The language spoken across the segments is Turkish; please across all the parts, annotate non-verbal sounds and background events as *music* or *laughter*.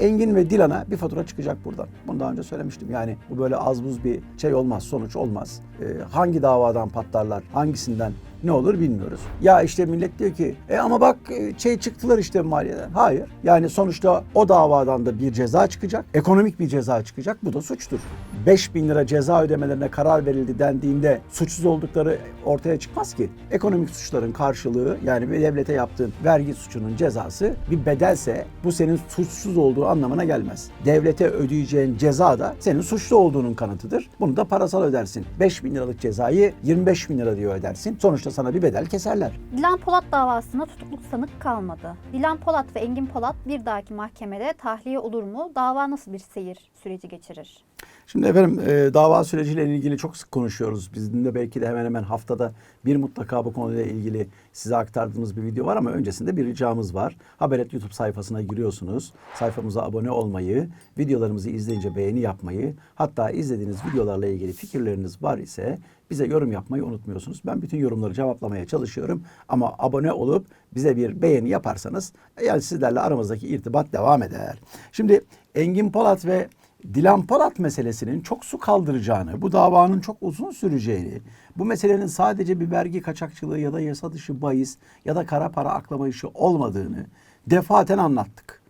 Engin ve Dilan'a bir fatura çıkacak buradan. Bunu daha önce söylemiştim. Yani bu böyle az buz bir şey olmaz, sonuç olmaz. Ee, hangi davadan patlarlar, hangisinden ne olur bilmiyoruz. Ya işte millet diyor ki e ama bak e, şey çıktılar işte maliyeden. Hayır. Yani sonuçta o davadan da bir ceza çıkacak. Ekonomik bir ceza çıkacak. Bu da suçtur. 5 bin lira ceza ödemelerine karar verildi dendiğinde suçsuz oldukları ortaya çıkmaz ki. Ekonomik suçların karşılığı yani bir devlete yaptığın vergi suçunun cezası bir bedelse bu senin suçsuz olduğu anlamına gelmez. Devlete ödeyeceğin ceza da senin suçlu olduğunun kanıtıdır. Bunu da parasal ödersin. 5 bin liralık cezayı 25 bin lira diye ödersin. Sonuçta sana bir bedel keserler. Dilan Polat davasında tutukluk sanık kalmadı. Dilan Polat ve Engin Polat bir dahaki mahkemede tahliye olur mu? Dava nasıl bir seyir süreci geçirir? Şimdi efendim e, dava süreciyle ilgili çok sık konuşuyoruz. Bizim de belki de hemen hemen haftada bir mutlaka bu konuyla ilgili size aktardığımız bir video var ama öncesinde bir ricamız var. Haberet YouTube sayfasına giriyorsunuz. Sayfamıza abone olmayı, videolarımızı izleyince beğeni yapmayı, hatta izlediğiniz videolarla ilgili fikirleriniz var ise bize yorum yapmayı unutmuyorsunuz. Ben bütün yorumları cevaplamaya çalışıyorum ama abone olup bize bir beğeni yaparsanız yani sizlerle aramızdaki irtibat devam eder. Şimdi Engin Polat ve Dilan Polat meselesinin çok su kaldıracağını, bu davanın çok uzun süreceğini, bu meselenin sadece bir vergi kaçakçılığı ya da yasa dışı bahis ya da kara para aklama işi olmadığını defaten anlattık.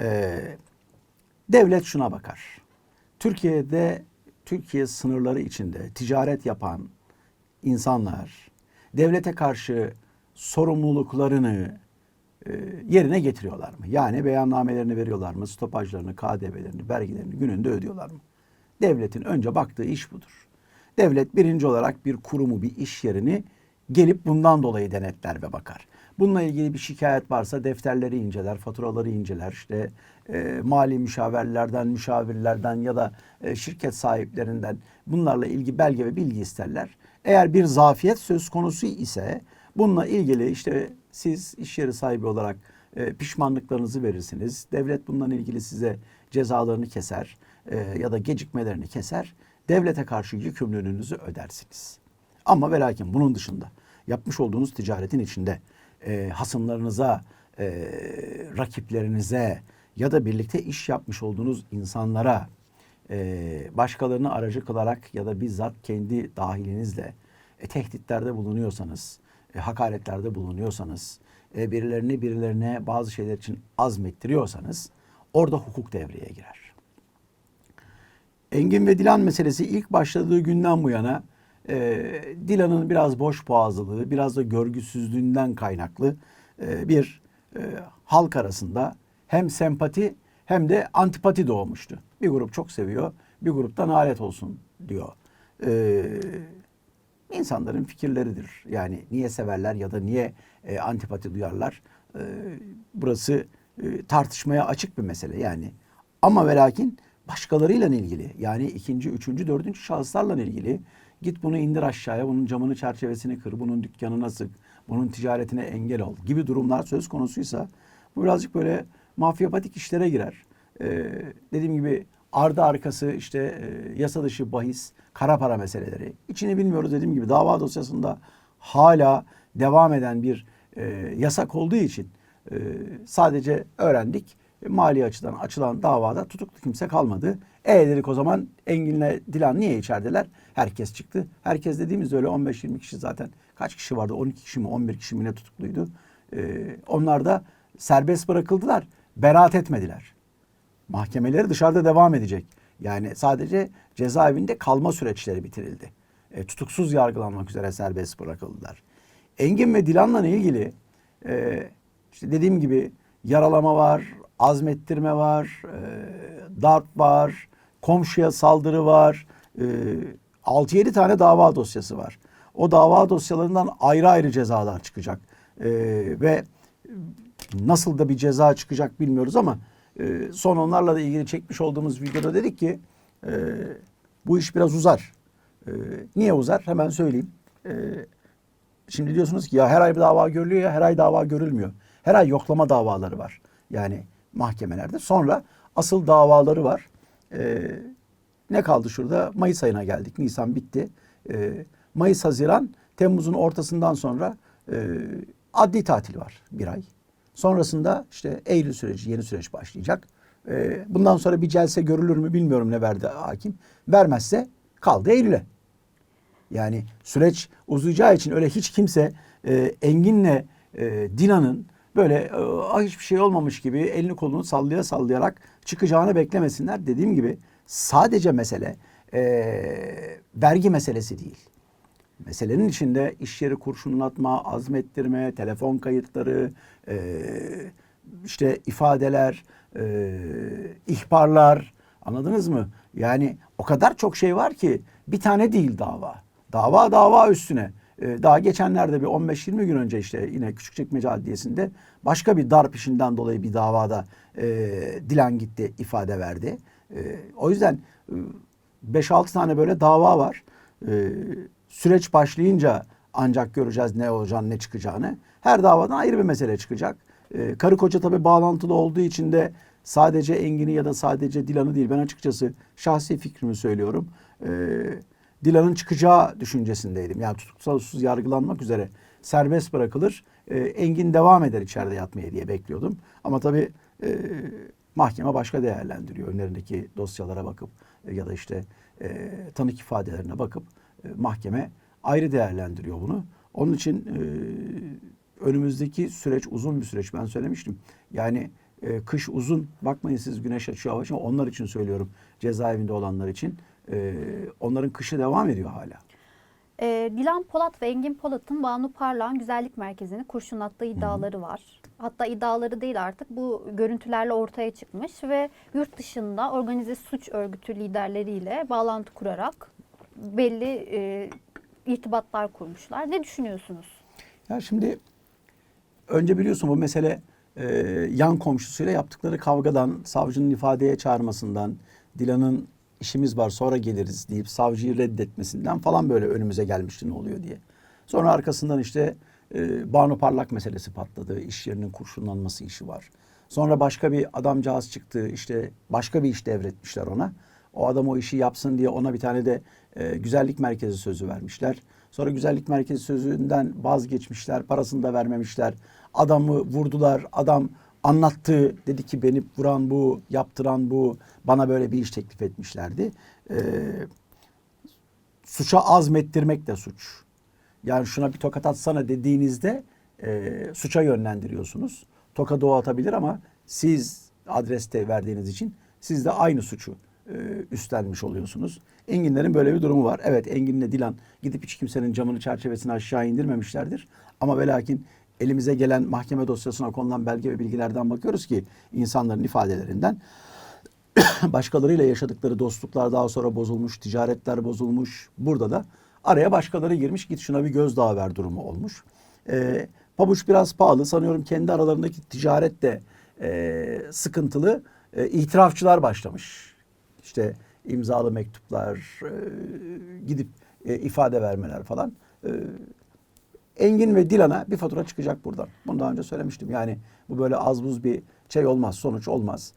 Ee, devlet şuna bakar. Türkiye'de, Türkiye sınırları içinde ticaret yapan insanlar devlete karşı sorumluluklarını yerine getiriyorlar mı? Yani beyannamelerini veriyorlar mı? Stopajlarını, KDV'lerini, vergilerini gününde ödüyorlar mı? Devletin önce baktığı iş budur. Devlet birinci olarak bir kurumu, bir iş yerini gelip bundan dolayı denetler ve bakar. Bununla ilgili bir şikayet varsa defterleri inceler, faturaları inceler. İşte e, mali müşavirlerden, müşavirlerden ya da e, şirket sahiplerinden bunlarla ilgili belge ve bilgi isterler. Eğer bir zafiyet söz konusu ise bununla ilgili işte siz iş yeri sahibi olarak e, pişmanlıklarınızı verirsiniz. Devlet bundan ilgili size cezalarını keser e, ya da gecikmelerini keser. Devlete karşı yükümlülüğünüzü ödersiniz. Ama ve lakin bunun dışında yapmış olduğunuz ticaretin içinde e, hasımlarınıza, e, rakiplerinize ya da birlikte iş yapmış olduğunuz insanlara e, başkalarını aracı kılarak ya da bizzat kendi dahilinizle e, tehditlerde bulunuyorsanız, e, hakaretlerde bulunuyorsanız, e, birilerini birilerine bazı şeyler için azmettiriyorsanız orada hukuk devreye girer. Engin ve Dilan meselesi ilk başladığı günden bu yana e, Dilan'ın biraz boş boğazlılığı, biraz da görgüsüzlüğünden kaynaklı e, bir e, halk arasında hem sempati hem de antipati doğmuştu. Bir grup çok seviyor, bir gruptan alet olsun diyor. E, insanların fikirleridir. Yani niye severler ya da niye e, antipati duyarlar? E, burası e, tartışmaya açık bir mesele yani. Ama ve lakin başkalarıyla ilgili yani ikinci, üçüncü, dördüncü şahıslarla ilgili git bunu indir aşağıya, bunun camını çerçevesini kır, bunun dükkanına sık, bunun ticaretine engel ol gibi durumlar söz konusuysa bu birazcık böyle mafyapatik işlere girer. Ee, dediğim gibi ardı arkası işte e, yasa dışı bahis, kara para meseleleri. İçini bilmiyoruz dediğim gibi dava dosyasında hala devam eden bir e, yasak olduğu için e, sadece öğrendik. E, Mali açıdan açılan davada tutuklu kimse kalmadı. E dedik o zaman Engin'le Dilan niye içerideler? Herkes çıktı. Herkes dediğimizde öyle 15-20 kişi zaten. Kaç kişi vardı? 12 kişi mi 11 kişi mi ne tutukluydu? E, onlar da serbest bırakıldılar. Beraat etmediler. Mahkemeleri dışarıda devam edecek. Yani sadece cezaevinde kalma süreçleri bitirildi. E, tutuksuz yargılanmak üzere serbest bırakıldılar. Engin ve Dilan'la ilgili e, işte dediğim gibi yaralama var, azmettirme var, e, darp var, komşuya saldırı var. E, 6-7 tane dava dosyası var. O dava dosyalarından ayrı ayrı cezalar çıkacak. E, ve nasıl da bir ceza çıkacak bilmiyoruz ama e, son onlarla da ilgili çekmiş olduğumuz videoda dedik ki e, bu iş biraz uzar. E, niye uzar? Hemen söyleyeyim. E, şimdi diyorsunuz ki ya her ay bir dava görülüyor ya her ay dava görülmüyor. Her ay yoklama davaları var. Yani mahkemelerde. Sonra asıl davaları var. E, ne kaldı şurada? Mayıs ayına geldik. Nisan bitti. E, Mayıs, Haziran, Temmuz'un ortasından sonra e, adli tatil var bir ay. Sonrasında işte Eylül süreci, yeni süreç başlayacak. E, bundan sonra bir celse görülür mü bilmiyorum ne verdi hakim. Vermezse kaldı Eylül'e. Yani süreç uzayacağı için öyle hiç kimse e, Engin'le e, Dina'nın böyle e, "Ah, hiçbir şey olmamış gibi elini kolunu sallaya sallayarak çıkacağını beklemesinler. Dediğim gibi sadece mesele e, vergi meselesi değil. Meselenin içinde iş yeri kurşunlatma, azmettirme, telefon kayıtları, e, işte ifadeler, e, ihbarlar anladınız mı? Yani o kadar çok şey var ki bir tane değil dava. Dava dava üstüne. E, daha geçenlerde bir 15-20 gün önce işte yine Küçükçekmece Adliyesi'nde başka bir darp işinden dolayı bir davada e, Dilan gitti ifade verdi. E, o yüzden e, 5-6 tane böyle dava var. E, süreç başlayınca ancak göreceğiz ne olacağını ne çıkacağını. Her davadan ayrı bir mesele çıkacak. Ee, karı koca tabii bağlantılı olduğu için de sadece Engin'i ya da sadece Dilan'ı değil ben açıkçası şahsi fikrimi söylüyorum. Ee, Dilan'ın çıkacağı düşüncesindeydim. Yani tutuksal usulsüz yargılanmak üzere serbest bırakılır. Ee, Engin devam eder içeride yatmaya diye bekliyordum. Ama tabii e, mahkeme başka değerlendiriyor. Önlerindeki dosyalara bakıp e, ya da işte e, tanık ifadelerine bakıp e, mahkeme ayrı değerlendiriyor bunu. Onun için e, önümüzdeki süreç uzun bir süreç. Ben söylemiştim. Yani e, kış uzun. Bakmayın siz güneş açıyor hava açıyor. Onlar için söylüyorum. Cezaevinde olanlar için. E, onların kışı devam ediyor hala. E, Dilan Polat ve Engin Polat'ın Banu Parlak'ın güzellik merkezini kurşunlattığı iddiaları var. Hatta iddiaları değil artık bu görüntülerle ortaya çıkmış ve yurt dışında organize suç örgütü liderleriyle bağlantı kurarak belli e, irtibatlar kurmuşlar. Ne düşünüyorsunuz? Ya şimdi önce biliyorsun bu mesele e, yan komşusuyla yaptıkları kavgadan, savcının ifadeye çağırmasından, Dilan'ın işimiz var sonra geliriz deyip savcıyı reddetmesinden falan böyle önümüze gelmişti ne oluyor diye. Sonra arkasından işte e, Banu Parlak meselesi patladı. İş yerinin kurşunlanması işi var. Sonra başka bir adamcağız çıktı. işte başka bir iş devretmişler ona. O adam o işi yapsın diye ona bir tane de e, güzellik merkezi sözü vermişler. Sonra güzellik merkezi sözünden vazgeçmişler. Parasını da vermemişler. Adamı vurdular. Adam anlattı. Dedi ki beni vuran bu, yaptıran bu. Bana böyle bir iş teklif etmişlerdi. E, suça azmettirmek de suç. Yani şuna bir tokat atsana dediğinizde e, suça yönlendiriyorsunuz. Tokadı o ama siz adreste verdiğiniz için siz de aynı suçu üstlenmiş oluyorsunuz. Enginlerin böyle bir durumu var. Evet Engin'le Dilan gidip hiç kimsenin camını çerçevesini aşağı indirmemişlerdir. Ama ve lakin elimize gelen mahkeme dosyasına konulan belge ve bilgilerden bakıyoruz ki insanların ifadelerinden *coughs* başkalarıyla yaşadıkları dostluklar daha sonra bozulmuş, ticaretler bozulmuş. Burada da araya başkaları girmiş git şuna bir gözdağı ver durumu olmuş. Ee, pabuç biraz pahalı sanıyorum kendi aralarındaki ticaret de e, sıkıntılı. E, itirafçılar başlamış. İşte imzalı mektuplar, e, gidip e, ifade vermeler falan. E, Engin ve Dilan'a bir fatura çıkacak buradan. Bunu daha önce söylemiştim. Yani bu böyle az buz bir şey olmaz, sonuç olmaz.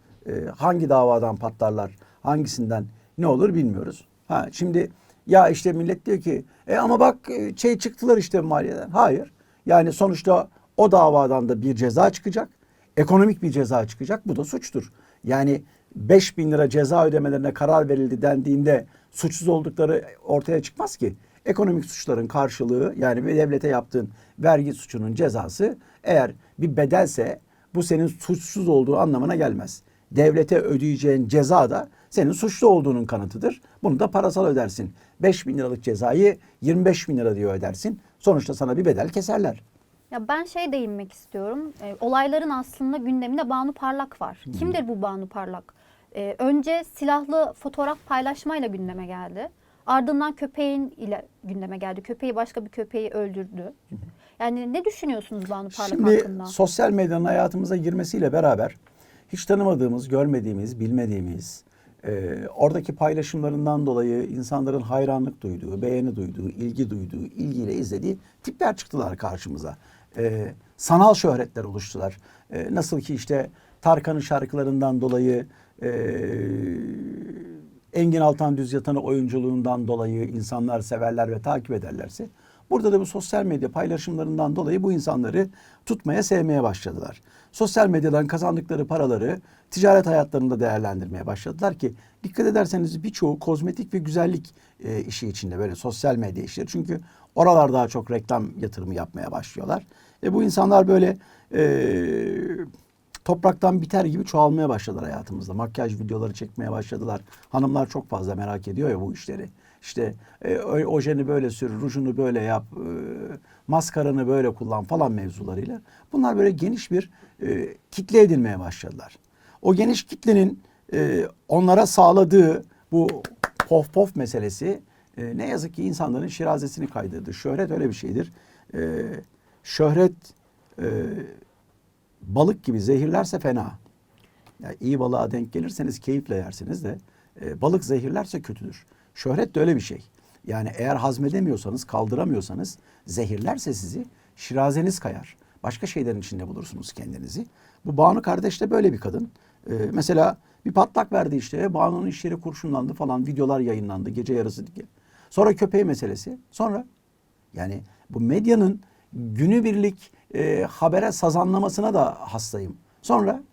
Hangi davadan patlarlar, hangisinden ne olur bilmiyoruz. Ha şimdi ya işte millet diyor ki e ama bak şey çıktılar işte maliyeden. Hayır. Yani sonuçta o davadan da bir ceza çıkacak. Ekonomik bir ceza çıkacak. Bu da suçtur. Yani 5 bin lira ceza ödemelerine karar verildi dendiğinde suçsuz oldukları ortaya çıkmaz ki. Ekonomik suçların karşılığı yani bir devlete yaptığın vergi suçunun cezası eğer bir bedelse bu senin suçsuz olduğu anlamına gelmez. Devlete ödeyeceğin ceza da senin suçlu olduğunun kanıtıdır. Bunu da parasal ödersin. 5 bin liralık cezayı 25 bin lira diye ödersin. Sonuçta sana bir bedel keserler. Ya ben şey değinmek istiyorum. E, olayların aslında gündeminde Banu Parlak var. Kimdir bu Banu Parlak? E, önce silahlı fotoğraf paylaşmayla gündeme geldi. Ardından köpeğin ile gündeme geldi. Köpeği başka bir köpeği öldürdü. Yani ne düşünüyorsunuz Banu Parlak Şimdi hakkında? sosyal medyanın hayatımıza girmesiyle beraber hiç tanımadığımız, görmediğimiz, bilmediğimiz, e, oradaki paylaşımlarından dolayı insanların hayranlık duyduğu, beğeni duyduğu, ilgi duyduğu, ilgiyle izlediği tipler çıktılar karşımıza. E, sanal şöhretler oluştular. E, nasıl ki işte Tarkan'ın şarkılarından dolayı e, Engin Altan Düz Yatan'ı oyunculuğundan dolayı insanlar severler ve takip ederlerse Burada da bu sosyal medya paylaşımlarından dolayı bu insanları tutmaya, sevmeye başladılar. Sosyal medyadan kazandıkları paraları ticaret hayatlarında değerlendirmeye başladılar ki dikkat ederseniz birçoğu kozmetik ve güzellik e, işi içinde böyle sosyal medya işleri. Çünkü oralar daha çok reklam yatırımı yapmaya başlıyorlar. E bu insanlar böyle e, topraktan biter gibi çoğalmaya başladılar hayatımızda. Makyaj videoları çekmeye başladılar. Hanımlar çok fazla merak ediyor ya bu işleri. İşte e, ojeni böyle sür, rujunu böyle yap, e, maskaranı böyle kullan falan mevzularıyla. Bunlar böyle geniş bir e, kitle edinmeye başladılar. O geniş kitlenin e, onlara sağladığı bu pof pof meselesi e, ne yazık ki insanların şirazesini kaydırdı. Şöhret öyle bir şeydir. E, şöhret e, balık gibi zehirlerse fena. Yani iyi balığa denk gelirseniz keyifle yersiniz de e, balık zehirlerse kötüdür. Şöhret de öyle bir şey. Yani eğer hazmedemiyorsanız, kaldıramıyorsanız zehirlerse sizi şirazeniz kayar. Başka şeylerin içinde bulursunuz kendinizi. Bu Banu kardeş de böyle bir kadın. E, mesela bir patlak verdi işte. Banu'nun iş yeri kurşunlandı falan. Videolar yayınlandı gece yarısı diye. Sonra köpeği meselesi. Sonra yani bu medyanın günübirlik e, habere sazanlamasına da hastayım. Sonra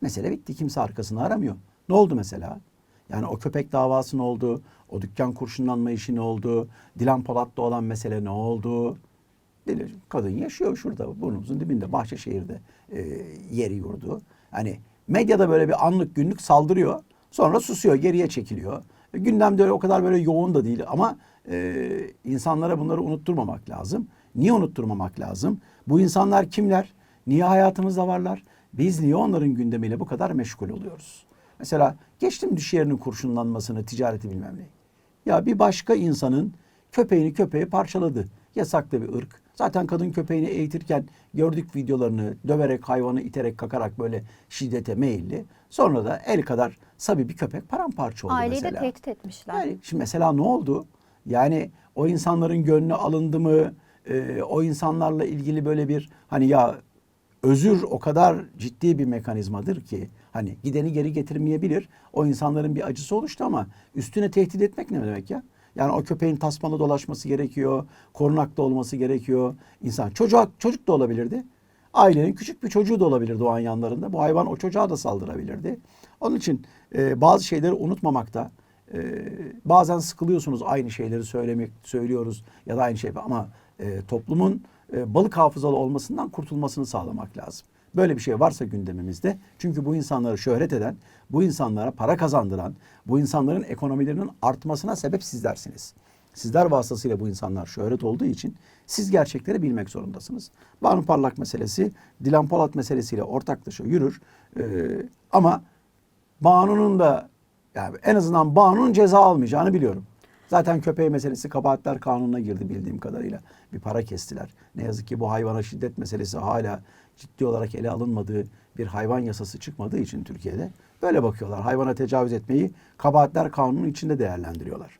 mesele bitti. Kimse arkasını aramıyor. Ne oldu mesela? Yani o köpek davası ne oldu? O dükkan kurşunlanma işi ne oldu? Dilan Polat'ta olan mesele ne oldu? Deli- Kadın yaşıyor şurada burnumuzun dibinde Bahçeşehir'de e, yeri yurdu. Hani medyada böyle bir anlık günlük saldırıyor. Sonra susuyor, geriye çekiliyor. E, Gündemde öyle o kadar böyle yoğun da değil ama e, insanlara bunları unutturmamak lazım. Niye unutturmamak lazım? Bu insanlar kimler? Niye hayatımızda varlar? Biz niye onların gündemiyle bu kadar meşgul oluyoruz? Mesela geçtim düş yerinin kurşunlanmasını, ticareti bilmem ne. Ya bir başka insanın köpeğini köpeği parçaladı. Yasaklı bir ırk. Zaten kadın köpeğini eğitirken gördük videolarını döverek hayvanı iterek kakarak böyle şiddete meyilli. Sonra da el kadar sabi bir köpek paramparça oldu Aileyi de mesela. tehdit etmişler. Yani şimdi mesela ne oldu? Yani o insanların gönlü alındı mı? Ee, o insanlarla ilgili böyle bir hani ya özür o kadar ciddi bir mekanizmadır ki hani gideni geri getirmeyebilir. O insanların bir acısı oluştu ama üstüne tehdit etmek ne demek ya? Yani o köpeğin tasmalı dolaşması gerekiyor, korunakta olması gerekiyor. İnsan çocuk çocuk da olabilirdi. Ailenin küçük bir çocuğu da olabilirdi o an yanlarında. Bu hayvan o çocuğa da saldırabilirdi. Onun için e, bazı şeyleri unutmamakta. e, bazen sıkılıyorsunuz aynı şeyleri söylemek söylüyoruz ya da aynı şey ama e, toplumun e, balık hafızalı olmasından kurtulmasını sağlamak lazım. Böyle bir şey varsa gündemimizde çünkü bu insanları şöhret eden, bu insanlara para kazandıran, bu insanların ekonomilerinin artmasına sebep sizlersiniz. Sizler vasıtasıyla bu insanlar şöhret olduğu için siz gerçekleri bilmek zorundasınız. Banu Parlak meselesi Dilan Polat meselesiyle ortaklaşa yürür. Ee, ama Banu'nun da yani en azından Banu'nun ceza almayacağını biliyorum. Zaten köpeği meselesi kabahatler kanununa girdi bildiğim kadarıyla. Bir para kestiler. Ne yazık ki bu hayvana şiddet meselesi hala ciddi olarak ele alınmadığı bir hayvan yasası çıkmadığı için Türkiye'de böyle bakıyorlar. Hayvana tecavüz etmeyi kabahatler kanunun içinde değerlendiriyorlar.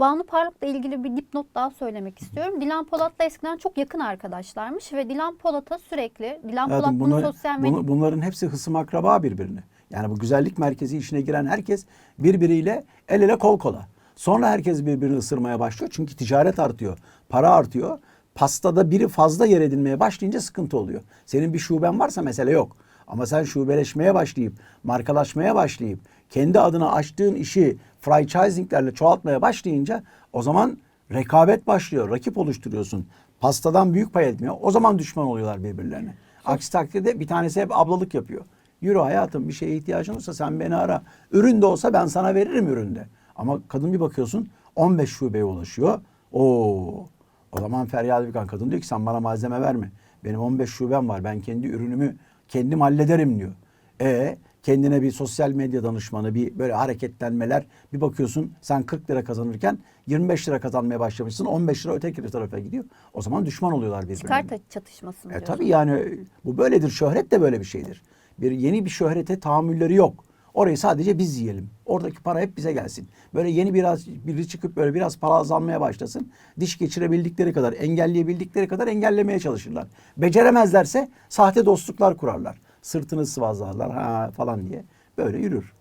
Banu Parlak'la ilgili bir dipnot daha söylemek istiyorum. Dilan Polat'la eskiden çok yakın arkadaşlarmış ve Dilan Polat'a sürekli Dilan Polat bunu sosyal medya bunu- bunların hepsi hısım akraba birbirine. Yani bu güzellik merkezi işine giren herkes birbiriyle el ele kol kola. Sonra herkes birbirini ısırmaya başlıyor. Çünkü ticaret artıyor, para artıyor. Pastada biri fazla yer edinmeye başlayınca sıkıntı oluyor. Senin bir şuben varsa mesele yok. Ama sen şubeleşmeye başlayıp, markalaşmaya başlayıp, kendi adına açtığın işi franchisinglerle çoğaltmaya başlayınca o zaman rekabet başlıyor. Rakip oluşturuyorsun. Pastadan büyük pay etmiyor. O zaman düşman oluyorlar birbirlerine. Aksi takdirde bir tanesi hep ablalık yapıyor. Yürü hayatım bir şeye ihtiyacın olsa sen beni ara. Ürün de olsa ben sana veririm üründe. Ama kadın bir bakıyorsun 15 şubeye ulaşıyor. Oo. O zaman feryat figan kadın diyor ki sen bana malzeme verme. Benim 15 şubem var. Ben kendi ürünümü kendim hallederim diyor. E kendine bir sosyal medya danışmanı, bir böyle hareketlenmeler. Bir bakıyorsun sen 40 lira kazanırken 25 lira kazanmaya başlamışsın. 15 lira öteki tarafa gidiyor. O zaman düşman oluyorlar birbirine. çıkar çatışması mı E diyorsun? tabii yani bu böyledir. Şöhret de böyle bir şeydir. Bir yeni bir şöhrete tahammülleri yok. Orayı sadece biz yiyelim. Oradaki para hep bize gelsin. Böyle yeni biraz biri çıkıp böyle biraz para azalmaya başlasın. Diş geçirebildikleri kadar, engelleyebildikleri kadar engellemeye çalışırlar. Beceremezlerse sahte dostluklar kurarlar. Sırtını sıvazlarlar ha falan diye. Böyle yürür.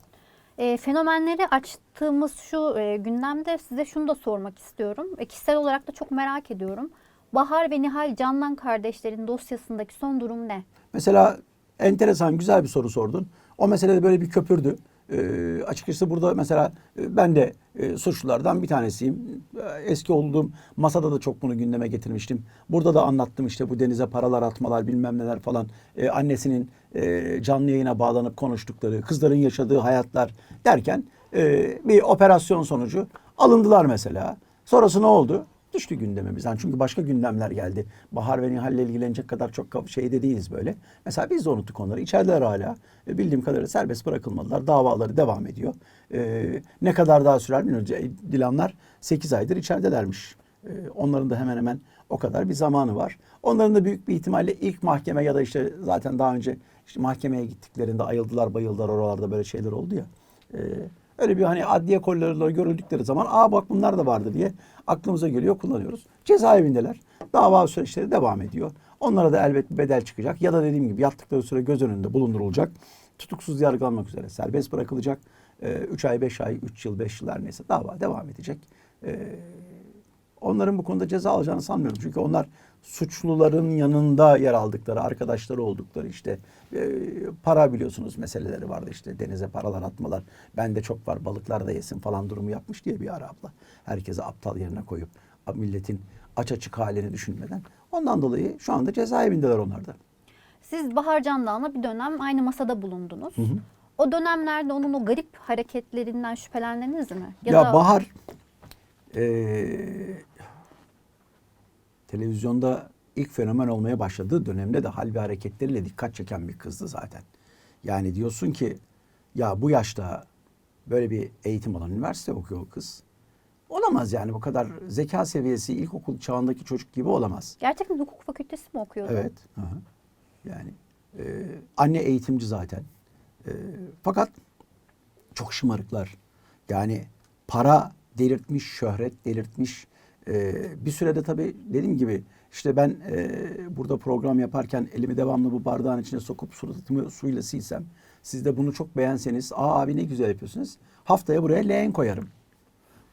E, fenomenleri açtığımız şu e, gündemde size şunu da sormak istiyorum. E, kişisel olarak da çok merak ediyorum. Bahar ve Nihal Candan kardeşlerin dosyasındaki son durum ne? Mesela enteresan güzel bir soru sordun. O meselede böyle bir köpürdü. Ee, açıkçası burada mesela e, ben de e, suçlulardan bir tanesiyim. E, Eski olduğum masada da çok bunu gündeme getirmiştim. Burada da anlattım işte bu denize paralar atmalar bilmem neler falan. E, annesinin e, canlı yayına bağlanıp konuştukları, kızların yaşadığı hayatlar derken e, bir operasyon sonucu alındılar mesela. Sonrası ne oldu? Düştü gündemimizden. Çünkü başka gündemler geldi. Bahar ve Nihal'le ilgilenecek kadar çok şeyde değiliz böyle. Mesela biz de unuttuk onları. İçerideler hala. E, Bildiğim kadarıyla serbest bırakılmadılar. Davaları devam ediyor. E, ne kadar daha sürer bilmiyorum. Dilanlar 8 aydır içeridelermiş. E, onların da hemen hemen o kadar bir zamanı var. Onların da büyük bir ihtimalle ilk mahkeme ya da işte zaten daha önce işte mahkemeye gittiklerinde ayıldılar bayıldılar oralarda böyle şeyler oldu ya. E, öyle bir hani adliye kollarıyla görüldükleri zaman aa bak bunlar da vardı diye aklımıza geliyor kullanıyoruz. Cezaevindeler. Dava süreçleri devam ediyor. Onlara da elbet bir bedel çıkacak. Ya da dediğim gibi yattıkları süre göz önünde bulundurulacak. Tutuksuz yargılanmak üzere serbest bırakılacak. 3 ay, 5 ay, 3 yıl, 5 yıl her neyse dava devam edecek. Ee, onların bu konuda ceza alacağını sanmıyorum. Çünkü onlar suçluların yanında yer aldıkları, arkadaşları oldukları işte e, para biliyorsunuz meseleleri vardı işte denize paralar atmalar. Bende çok var balıklar da yesin falan durumu yapmış diye bir ara abla. Herkese aptal yerine koyup milletin aç açık halini düşünmeden. Ondan dolayı şu anda cezaevindeler onlar da. Siz Bahar Candan'la bir dönem aynı masada bulundunuz. O dönemlerde onun o garip hareketlerinden şüphelendiniz mi? Ya, Bahar eee, televizyonda ilk fenomen olmaya başladığı dönemde de hal ve hareketleriyle dikkat çeken bir kızdı zaten. Yani diyorsun ki ya bu yaşta böyle bir eğitim alan üniversite okuyor o kız. Olamaz yani bu kadar zeka seviyesi ilkokul çağındaki çocuk gibi olamaz. Gerçekten hukuk fakültesi mi okuyordu? Evet. hı hı. Yani e, anne eğitimci zaten. E, fakat çok şımarıklar. Yani para delirtmiş, şöhret delirtmiş. E, bir sürede tabii dediğim gibi işte ben e, burada program yaparken elimi devamlı bu bardağın içine sokup suratımı suyla silsem siz de bunu çok beğenseniz aa abi ne güzel yapıyorsunuz. Haftaya buraya leğen koyarım.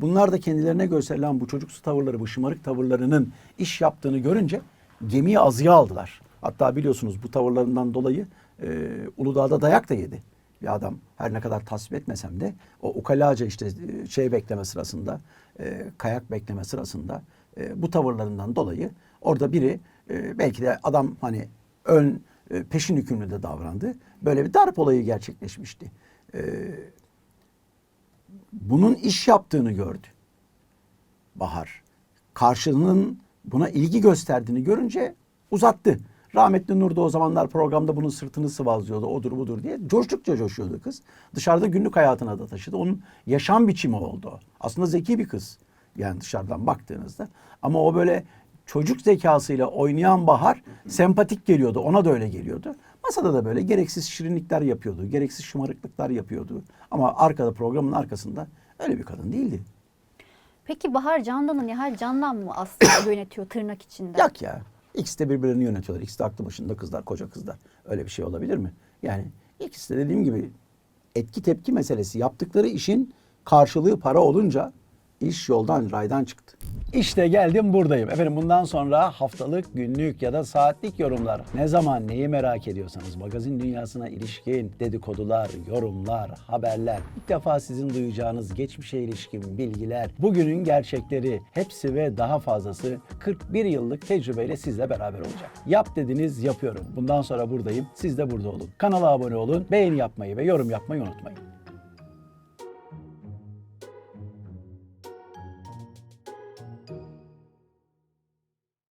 Bunlar da kendilerine gösterilen bu çocuksu tavırları, bu şımarık tavırlarının iş yaptığını görünce gemiyi azıya aldılar. Hatta biliyorsunuz bu tavırlarından dolayı e, Uludağ'da dayak da yedi. Bir adam her ne kadar tasvip etmesem de o ukalaca işte e, şey bekleme sırasında, e, kayak bekleme sırasında e, bu tavırlarından dolayı orada biri e, belki de adam hani ön e, peşin hükümlü de davrandı. Böyle bir darp olayı gerçekleşmişti. E, bunun iş yaptığını gördü. Bahar. Karşılığının buna ilgi gösterdiğini görünce uzattı. Rahmetli Nur da o zamanlar programda bunun sırtını sıvazlıyordu. Odur budur diye. Coştukça coşuyordu kız. Dışarıda günlük hayatına da taşıdı. Onun yaşam biçimi oldu. Aslında zeki bir kız. Yani dışarıdan baktığınızda. Ama o böyle çocuk zekasıyla oynayan Bahar sempatik geliyordu. Ona da öyle geliyordu. Masada da böyle gereksiz şirinlikler yapıyordu. Gereksiz şımarıklıklar yapıyordu. Ama arkada programın arkasında öyle bir kadın değildi. Peki Bahar Candan'ı Nihal Candan mı aslında *clears throat* yönetiyor tırnak içinde? Yak ya. İkisi de birbirlerini yönetiyorlar. İkisi de aklı başında kızlar, koca kızlar. Öyle bir şey olabilir mi? Yani ikisi de dediğim gibi etki tepki meselesi. Yaptıkları işin karşılığı para olunca iş yoldan, raydan çıktı. İşte geldim buradayım. Efendim bundan sonra haftalık, günlük ya da saatlik yorumlar. Ne zaman neyi merak ediyorsanız magazin dünyasına ilişkin dedikodular, yorumlar, haberler, ilk defa sizin duyacağınız geçmişe ilişkin bilgiler, bugünün gerçekleri hepsi ve daha fazlası 41 yıllık tecrübeyle sizle beraber olacak. Yap dediniz yapıyorum. Bundan sonra buradayım. Siz de burada olun. Kanala abone olun, beğeni yapmayı ve yorum yapmayı unutmayın.